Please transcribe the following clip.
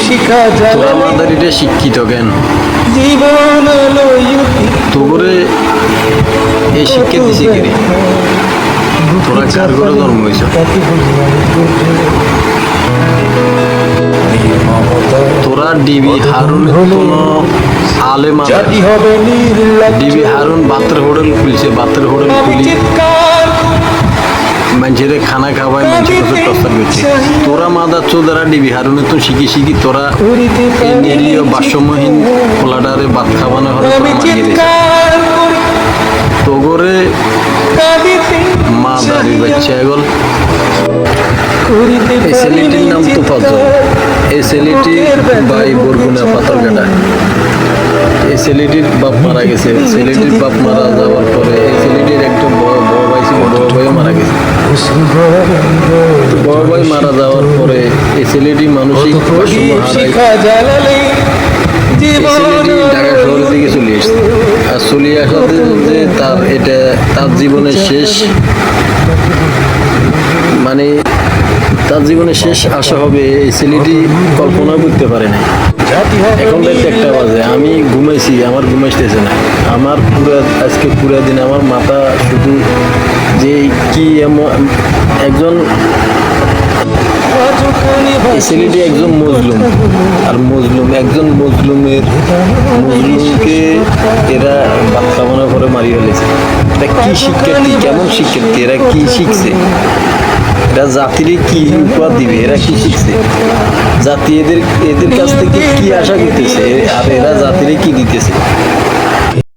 শিখা তোরা মাদারিটা শিক্ষিত কেন জীবন তোরে এই শিক্ষা দিছে কে রে? তোরা কার ঘরে জন্ম হয়েছ তোরা ডিবি হারুন কোনো আলেম ডিবি হারুন বাতের হোটেল খুলছে বাতের হোটেল খুলি। মানুষের খানা খাওয়ায় মানুষের কাছে প্রস্তাব করছে। তোরা মাদা চোদারা ডিবি হারুনে তো শিখি শিখি তোরা এই নিরীহ বাষ্যমহীন পোলাডারে ভাত খাওয়ানো হলে তোরা তোগরে মা বাচ্চা এগল করিতে এই ছেলেটির নাম তো ফজল এই ছেলেটি বাই বরগুনা পাথরঘাটা এই ছেলেটির বাপ মারা গেছে। ছেলেটির বাপ মারা যাওয়ার পরে এই ছেলেটির একটা পরে এই মানসিক ভারসাম্য হারায়। শিখা জ্বালালে এই জীবন ছেলেটি ঢাকা শহরের দিকে চলে এসছে। আর চলে আসাতে যে তার এটা তার জীবনের শেষ মানে তার জীবনের শেষ আশা হবে এই ছেলেটি কল্পনা করতে পারে না এখন রাত একটা বাজে আমি ঘুমাইছি আমার ঘুমাইতেছে না। আমার পুরো আজকে পুরো দিন আমার মাথা শুধু যে কি এমন একজন ছেলেটি একজন মজলুম। আর মজলুম একজন মজলুমের মজলুমকে এরা খাওয়ানোর পরে মারিয়ে ফেলেছে। এটা কি শিক্ষার্থী কেমন শিক্ষার্থী এরা কি শিখছে? এরা জাতিরে কি উপহার দিবে? এরা কি শিখছে? জাতি এদের এদের কাছ থেকে কি আশা করতেছে? আর এরা জাতিরে কি দিতেছে?